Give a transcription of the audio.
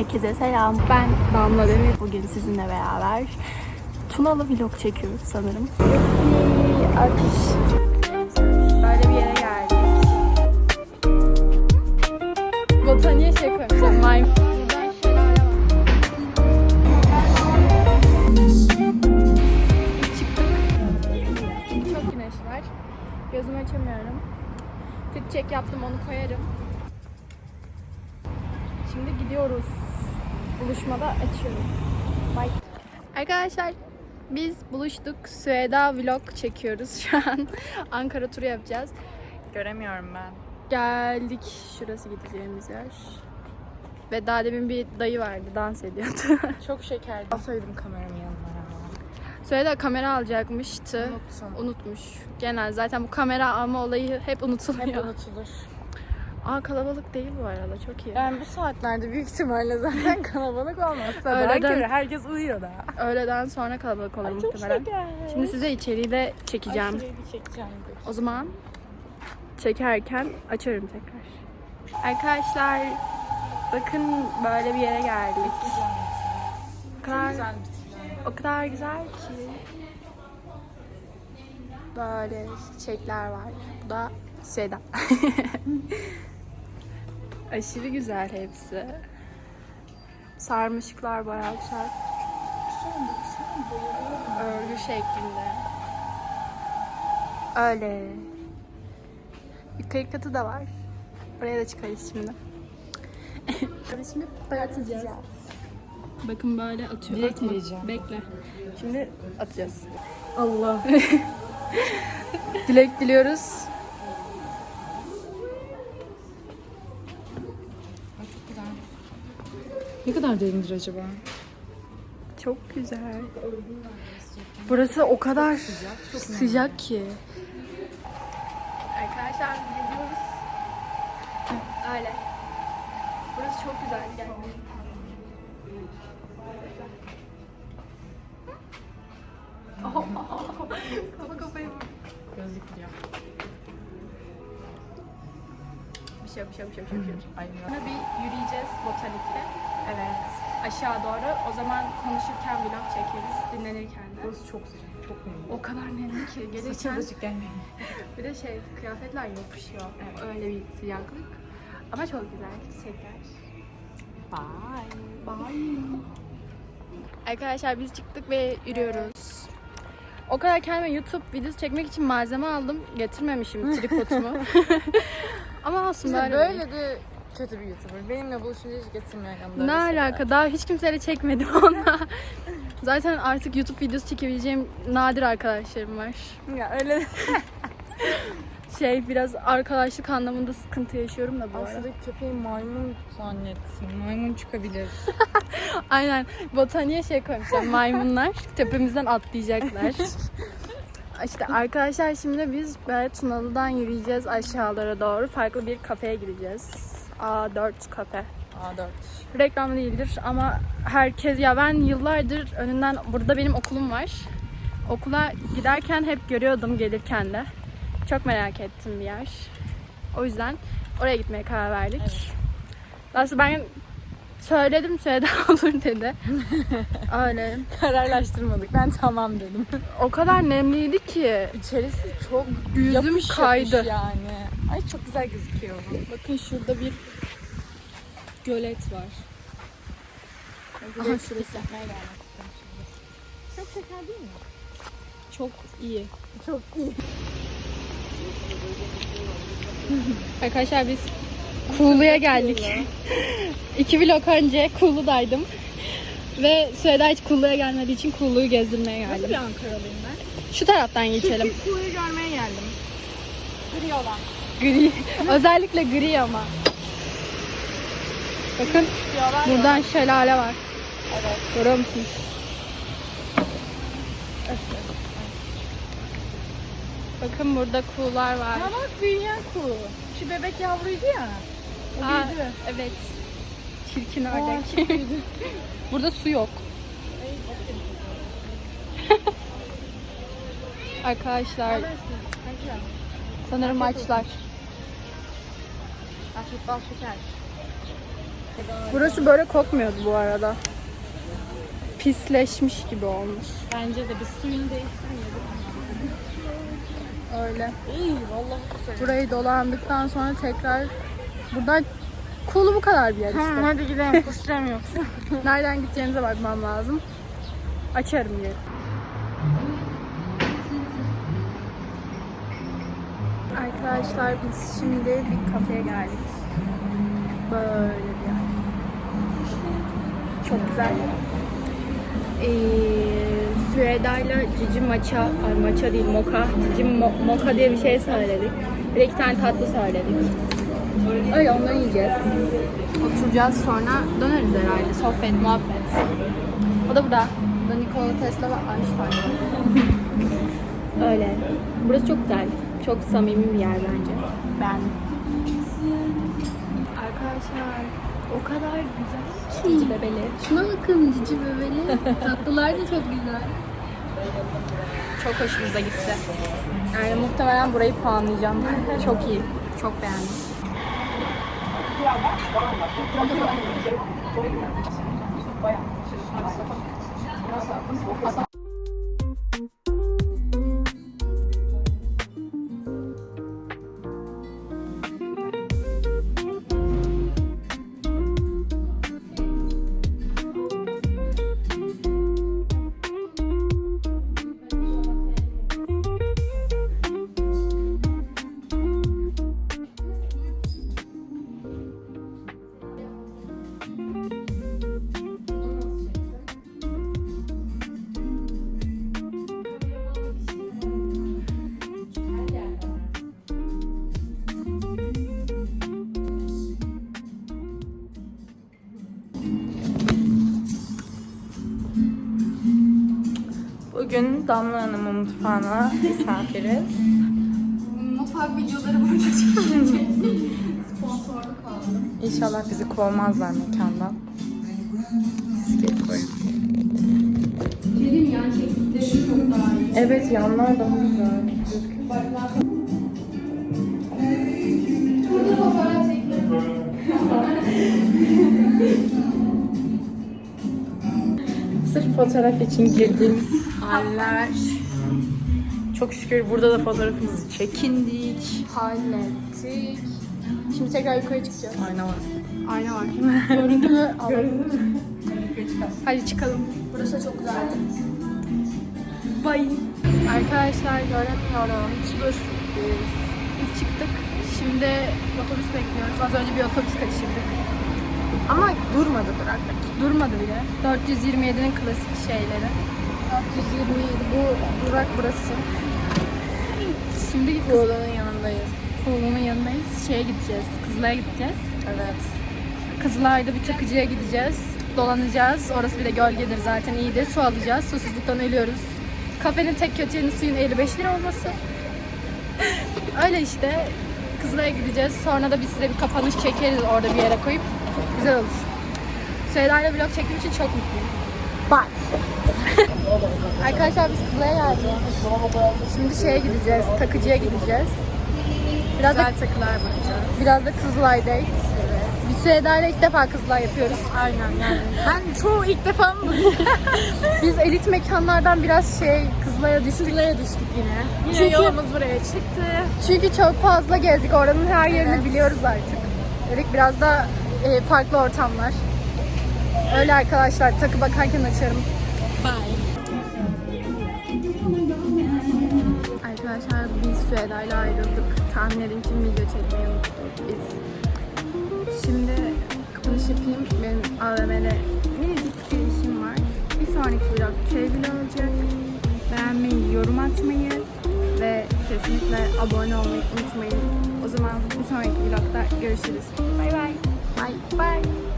Herkese selam. Ben Damla Demir. Bugün sizinle beraber Tunalı vlog çekiyoruz sanırım. Böyle bir yere geldik. Botaniğe şey koymuşlar. Maymun. Gözümü açamıyorum. Fit check yaptım onu koyarım. Şimdi gidiyoruz. Buluşmada açıyorum. Bye. Arkadaşlar biz buluştuk. Süheda vlog çekiyoruz şu an. Ankara turu yapacağız. Göremiyorum ben. Geldik. Şurası gideceğimiz yer. Ve daha demin bir dayı vardı. Dans ediyordu. Çok şekerdi. Alsaydım kameramı yanına. Süheda kamera alacakmıştı. Unuttum. Unutmuş. Genel zaten bu kamera alma olayı hep unutuluyor. Hep unutulur. Aa kalabalık değil bu arada. Çok iyi. Yani bu saatlerde büyük ihtimalle zaten kalabalık olmaz. Öğleden- göre herkes uyuyor da. Öğleden sonra kalabalık olur Ay çok muhtemelen. şeker. Şimdi size içeriği de çekeceğim. Ay, şurayı bir çekeceğim. O zaman çekerken açarım tekrar. Arkadaşlar bakın böyle bir yere geldik. O kadar, o kadar güzel ki. Böyle çiçekler var. Bu da Seda. Aşırı güzel hepsi. Sarmışıklar bayağı güzel. Örgü şeklinde. Öyle. Yukarı katı da var. Oraya da çıkarız şimdi. şimdi atacağız. Bakın böyle atıyor. Direkt Atma. gireceğim. Bekle. Şimdi atacağız. Allah. Dilek diliyoruz. Ne kadar derindir acaba? Çok güzel. Burası o kadar sıcak, ki. Arkadaşlar gidiyoruz. Öyle. Burası çok güzel. Gel. Kafa kafaya vur. Gözlük gidiyor. Bir şey yok, bir şey yok, bir şey yok, bir şey Sonra bir yürüyeceğiz botanikte. Evet. Aşağı doğru. O zaman konuşurken vlog çekeriz, dinlenirken de. Burası çok sıcak. Çok nemli. O kadar nemli ki gelirken gelmeyin. bir de şey kıyafetler yapışıyor. Öyle bir sıcaklık. Ama çok güzel çiçekler. Bye. Bye. Arkadaşlar biz çıktık ve yürüyoruz. O kadar kendime YouTube videosu çekmek için malzeme aldım. Getirmemişim tripod'umu. Ama olsun İşte böyle. böyle de kötü bir YouTuber. Benimle buluşunca hiç getirmiyor yanında. Ne alaka? Daha hiç kimseyle çekmedim onunla. Zaten artık YouTube videosu çekebileceğim nadir arkadaşlarım var. Ya öyle Şey biraz arkadaşlık anlamında sıkıntı yaşıyorum da bu arada. Aslında köpeği maymun zannettim. Maymun çıkabilir. Aynen. Botaniğe şey koymuşlar. Maymunlar tepemizden atlayacaklar. İşte arkadaşlar şimdi biz Tunalı'dan yürüyeceğiz aşağılara doğru. Farklı bir kafeye gideceğiz. A4 kafe. A4. Reklam değildir ama herkes ya ben yıllardır önünden burada benim okulum var. Okula giderken hep görüyordum gelirken de. Çok merak ettim bir yer. O yüzden oraya gitmeye karar verdik. Evet. Aslında ben söyledim söyledi olur dedi. Öyle. Kararlaştırmadık. Ben tamam dedim. O kadar nemliydi ki İçerisi çok yüzüm yapış kaydı. yapış yani. Ay çok güzel gözüküyor. Bakın şurada bir gölet var. Aha şurası. Yapmaya gelmek. Çok şeker değil mi? Çok iyi. Çok iyi. Arkadaşlar biz Kuğulu'ya geldik. İki vlog önce Kuğulu'daydım. Ve Süheda hiç Kuğulu'ya gelmediği için Kuğulu'yu gezdirmeye Nasıl geldim. bir Ankaralıyım ben? Şu taraftan geçelim. Kuğuyu görmeye geldim. Gri olan. Gri. Özellikle gri ama. Bakın Diyorlar ya. buradan şelale var. Evet. Görüyor musunuz? Bakın burada kuğular var. Ha bak büyüyen kuğu. Şu bebek yavruydu ya. O Aa, büyüdü. evet. Çirkin ördek. Burada su yok. Arkadaşlar sanırım maçlar. Afiyet bal şeker. Burası böyle kokmuyordu bu arada. Pisleşmiş gibi olmuş. Bence de bir suyunu değiştirmedik. Öyle. İyi vallahi. Burayı dolandıktan sonra tekrar buradan kolu bu kadar bir yer işte. Tamam hadi gidelim kusacağım yoksa. Nereden gideceğimize bakmam lazım. Açarım yeri. Arkadaşlar biz şimdi bir kafeye geldik. Böyle bir yer. Çok güzel. Ee, Süheyda'yla cici maça, ay maça değil moka, cici mo- moka diye bir şey söyledik. Bir iki tane tatlı söyledik. Öyle onları yiyeceğiz. Oturacağız sonra döneriz herhalde. Sohbet, muhabbet. O da burada. Bu da Nikola Tesla ve Einstein. Öyle. Burası çok güzel. Çok samimi bir yer bence. Ben. Arkadaşlar o kadar güzel ki. Cici bebeli. Şuna bakın cici bebeli. Tatlılar da çok güzel. Çok hoşumuza gitti. Yani muhtemelen burayı puanlayacağım. çok iyi. Çok beğendim. Bayağı. Bugün Damla Hanım'ın mutfağına misafiriz. Mutfak videoları burada çekilecek. Sponsorluk aldım. İnşallah bizi kovmazlar mekandan. Bisiklet koyun. Dedim yan çektikleri çok daha iyi. Evet yanlar daha güzel. Burada fotoğraf çekiyorum. Sırf fotoğraf için girdiğimiz haller. Çok şükür burada da fotoğrafımızı çekindik. Hallettik. Şimdi tekrar yukarı çıkacağız. Ayna var. Ayna var değil mi? Göründü mü? Hadi çıkalım. Burası çok güzeldi. Bye. Arkadaşlar göremiyorum. Çıkıyoruz. Biz çıktık. Şimdi otobüs bekliyoruz. Az önce bir otobüs kaçırdık. Ama durmadı bıraktık. Durmadı bile. 427'nin klasik şeyleri. 427 bu durak burası. Şimdi Kuğulanın yanındayız. Oğlumun yanındayız. Şeye gideceğiz. Kızılay'a gideceğiz. Evet. Kızılay'da bir takıcıya gideceğiz. Dolanacağız. Orası bir de gölgedir zaten iyidir. Su alacağız. Susuzluktan ölüyoruz. Kafenin tek kötü yanı suyun 55 lira olması. Öyle işte. Kızılay'a gideceğiz. Sonra da biz size bir kapanış çekeriz orada bir yere koyup. Güzel olur. Süheyda'yla vlog çektiğim için çok mutluyum. Bye. Arkadaşlar biz Kızılay'a geldik. Şimdi şeye gideceğiz. Takıcıya gideceğiz. Biraz da, Güzel takılar bakacağız. biraz da Kızılay date. Biz Süheyda'yla ilk defa Kızılay yapıyoruz. Aynen yani. Ben çoğu ilk defa mı? Biz elit mekanlardan biraz şey Kızılay'a düştük. Kızılay'a düştük yine. Yine Çünkü- yolumuz buraya çıktı. Çünkü çok fazla gezdik. Oranın her yerini biliyoruz artık. Dedik biraz da e, farklı ortamlar. Öyle arkadaşlar takı bakarken açarım. Bye. Arkadaşlar biz Süheyda'yla ayrıldık. Tahmin edin kim video çekmeyi unuttuk biz. Şimdi kapanış yapayım. Benim AVM'de minicik bir işim var. Bir sonraki vlog vlog olacak. Beğenmeyi, yorum atmayı ve kesinlikle abone olmayı unutmayın. O zaman bir sonraki vlogda görüşürüz. Bay bay. Bay bay.